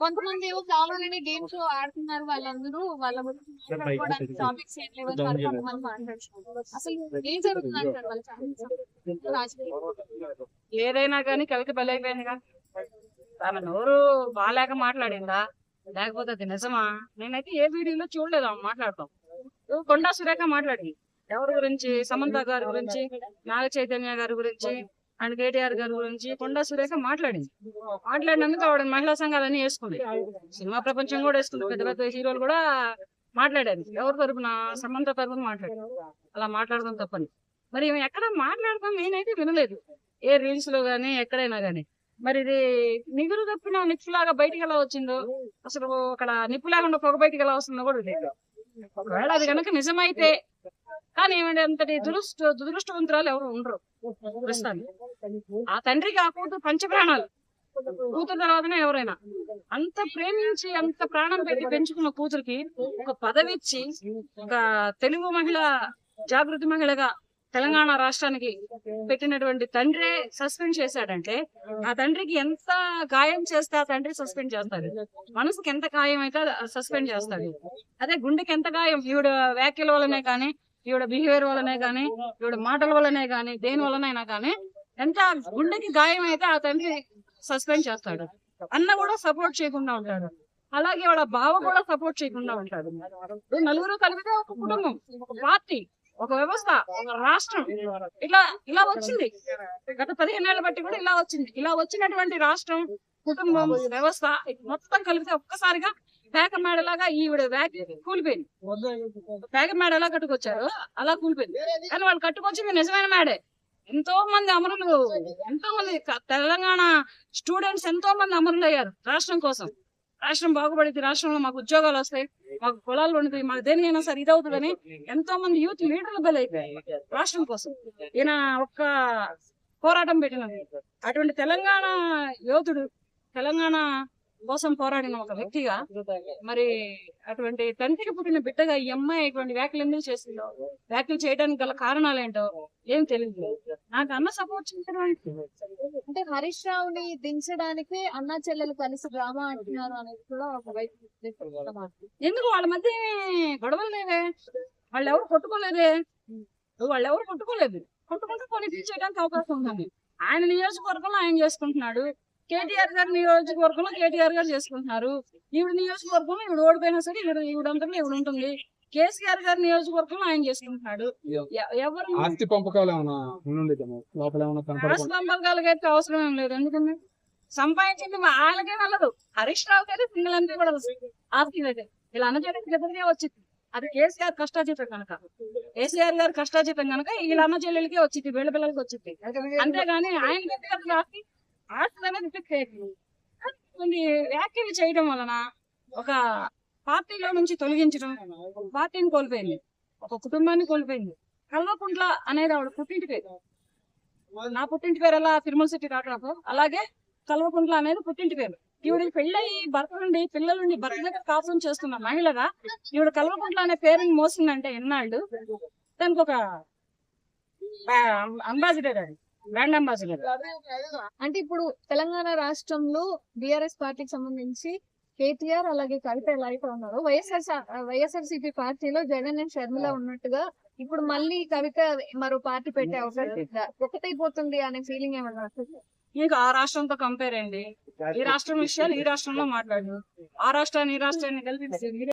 కొంతమంది కావాలని గేమ్స్ ఆడుతున్నారు వాళ్ళందరూ వాళ్ళ గురించి మాట్లాడుకోవడానికి టాపిక్స్ ఏం లేవని వాళ్ళు కొంతమంది మాట్లాడుతున్నారు అసలు ఏం జరుగుతుంది అంటారు వాళ్ళ ఫ్యామిలీస్ రాజకీయం ఏదైనా కానీ కవిత బలైపోయిందిగా ఆమె నోరు బాగాలేక మాట్లాడిందా? లేకపోతే అది నిజమా? నేనైతే ఏ వీడియోలో చూడలేదు మాట్లాడతాం కొండా సురేఖ మాట్లాడింది. ఎవరి గురించి? సమంత గారి గురించి? నాగ చైతన్య గారి గురించి? అండ్ కేటీఆర్ గారి గురించి కొండా సురేఖ మాట్లాడింది. మాట్లాడినందుకు ఆవిడ మహిళా సంఘాలన్నీ వేసుకుంది. సినిమా ప్రపంచం కూడా వేసుకుంది. పెద్ద పెద్ద హీరోలు కూడా మాట్లాడారు. ఎవరి తరపున సమంత తరపున మాట్లాడారు. అలా మాట్లాడడం తప్పని. మరి ఎక్కడ మాట్లాడదాం నేనైతే వినలేదు. ఏ రీల్స్లో గానీ ఎక్కడైనా గానీ. మరి ఇది నిగురు తప్పిన నిప్పులాగా బయటికి ఎలా వచ్చిందో అసలు అక్కడ నిప్పు లేకుండా పొగ బయటికి ఎలా వస్తుందో కూడా తెలియదు. ఒకవేళ అది కనుక నిజమైతే కానీ ఏమంటే అంతటి దురదృష్ట దురదృష్టవంతురాలు ఎవరు ఉండరు. ప్రస్తుతానికి. ఆ తండ్రికి ఆ కూతురు పంచప్రాణాలు. కూతురు తర్వాతనే ఎవరైనా. అంత ప్రేమించి అంత ప్రాణం పెట్టి పెంచుకున్న కూతురికి ఒక పదవి ఇచ్చి ఒక తెలుగు మహిళ జాగృతి మహిళగా తెలంగాణ రాష్ట్రానికి పెట్టినటువంటి తండ్రి సస్పెండ్ చేశాడంటే ఆ తండ్రికి ఎంత గాయం చేస్తే ఆ తండ్రి సస్పెండ్ చేస్తాడు? మనసుకి ఎంత గాయం అయితే సస్పెండ్ చేస్తాడు? అదే గుండెకి ఎంత గాయం? ఈవిడ వ్యాఖ్యల వల్లనే కానీ ఈవిడ బిహేవియర్ వల్లనే కానీ ఈవిడ మాటల వల్లనే కానీ దేని వల్లనైనా కానీ ఎంత గుండెకి గాయం అయితే ఆ తండ్రి సస్పెండ్ చేస్తాడు. అన్న కూడా సపోర్ట్ చేయకుండా ఉంటాడు. అలాగే వాళ్ళ బావ కూడా సపోర్ట్ చేయకుండా ఉంటాడు. నలుగురు కలిపితే ఒక కుటుంబం ఒక పార్టీ ఒక వ్యవస్థ ఒక రాష్ట్రం. ఇలా ఇలా వచ్చింది. గత పదిహేను ఏళ్ళ బట్టి కూడా ఇలా వచ్చింది. ఇలా వచ్చినటువంటి రాష్ట్రం కుటుంబం వ్యవస్థ మొత్తం కలిపితే ఒక్కసారిగా పేక మేడలాగా ఈవిడ కూలిపోయింది. పేక మేడ ఎలా కట్టుకొచ్చారు. అలా కూలిపోయింది. కానీ వాళ్ళు కట్టుకొచ్చింది నిజమైన మేడే. ఎంతో మంది అమరులు ఎంతో మంది తెలంగాణ స్టూడెంట్స్ ఎంతో మంది అమరులు అయ్యారు రాష్ట్రం కోసం. రాష్ట్రం బాగుపడింది రాష్ట్రంలో మాకు ఉద్యోగాలు వస్తాయి మాకు పొలాలు ఉండదు మాకు దేనికైనా సరే ఇది అవుతుందని ఎంతో మంది యూత్ లీడర్లు బలైపోయారు రాష్ట్రం కోసం. ఈయన ఒక్క పోరాటం పెట్టినది అటువంటి తెలంగాణ యోధుడు తెలంగాణ కోసం పోరాడిన ఒక వ్యక్తిగా మరి అటువంటి తండ్రికి పుట్టిన బిడ్డగా ఈ అమ్మాయి ఇటువంటి వ్యాఖ్యలు ఎందుకు చేసిందో వ్యాఖ్యలు చేయడానికి గల కారణాలు ఏంటో ఏం తెలియదు. నాకు అన్న సపోర్ట్ చేసినటువంటి అంటే హరీష్ రావుని దించడానికి అన్నా చెల్లెలు కలిసి డ్రామా అంటున్నారు అనేది కూడా ఒక. ఎందుకు వాళ్ళ మధ్య గొడవలు లేవే? వాళ్ళు ఎవరు కొట్టుకోలేదే? వాళ్ళు ఎవరు కొట్టుకోలేదు? కొట్టుకుంటే కొన్ని తీసేయడానికి అవకాశం ఉంటుంది ఆయన నియోజకవర్గంలో ఆయన చేసుకుంటున్నాడు. కేటీఆర్ గారి నియోజకవర్గంలో కేటీఆర్ గారు చేసుకుంటున్నారు. ఈవిడ నియోజకవర్గంలో ఈవిడ ఓడిపోయినా సరే ఈవిడ ఈవిడంతా ఈవిడ ఉంటుంది. కేసీఆర్ గారి నియోజకవర్గంలో ఆయన చేసుకుంటున్నాడు. ఎవరు ఆస్తి పంపకాలు అయితే అవసరం ఏం లేదు. ఎందుకంటే సంపాదించింది వాళ్ళకే వెళ్ళదు హరీష్ రావు గారి సింగిల్ అంతే కూడా ఆస్తి ఇలా అన్నచెల్లెలకి ఎదురుగా వచ్చింది. అది కేసీఆర్ కష్టాజీతం కనుక. కేసీఆర్ గారి కష్టాజీతం కనుక వీళ్ళ అన్న చెల్లెలకి వచ్చింది. వీళ్ళ పిల్లలకి వచ్చింది. అంతేగాని ఆయన వ్యక్తిగత ఆస్తి ఆస్తి అనేది కొన్ని వ్యాఖ్యలు చేయడం వలన ఒక పార్టీలో నుంచి తొలగించడం ఒక పార్టీని కోల్పోయింది. ఒక కుటుంబాన్ని కోల్పోయింది. కల్వకుంట్ల అనేది ఆవిడ పుట్టింటి పేరు. నా పుట్టింటి పేరు అలా తిరుమల సిటీ రావడం అలాగే కల్వకుంట్ల అనేది పుట్టింటి పేరు. ఈవిడ పెళ్ళయి భర్త నుండి పిల్లల నుండి భర్త దగ్గర కాపురం చేస్తున్న మహిళగా ఈవిడ కల్వకుంట్ల అనే పేరుని మోసిందంటే ఎన్నాళ్ళు? దానికి ఒక అంబాసిడర్ అది బ్రాండ్ అంబాసిడర్ అంటే ఇప్పుడు తెలంగాణ రాష్ట్రంలో బిఆర్ఎస్ పార్టీకి సంబంధించి కేటీఆర్ అలాగే కవిత ఎలా అయితే ఉన్నారో వైఎస్ఆర్ వైఎస్ఆర్సీపీ పార్టీలో జగన్ అండ్ షర్మిల ఉన్నట్టుగా ఇప్పుడు మళ్ళీ కవిత మరో పార్టీ పెట్టే అవకాశం? ఒకటైపోతుంది అనే ఫీలింగ్ ఏమన్నా? మీకు ఆ రాష్ట్రంతో కంపేర్ అయ్యండి ఈ రాష్ట్రం విషయాలు ఈ రాష్ట్రంలో మాట్లాడు ఆ రాష్ట్రాన్ని ఈ రాష్ట్రాన్ని కలిపి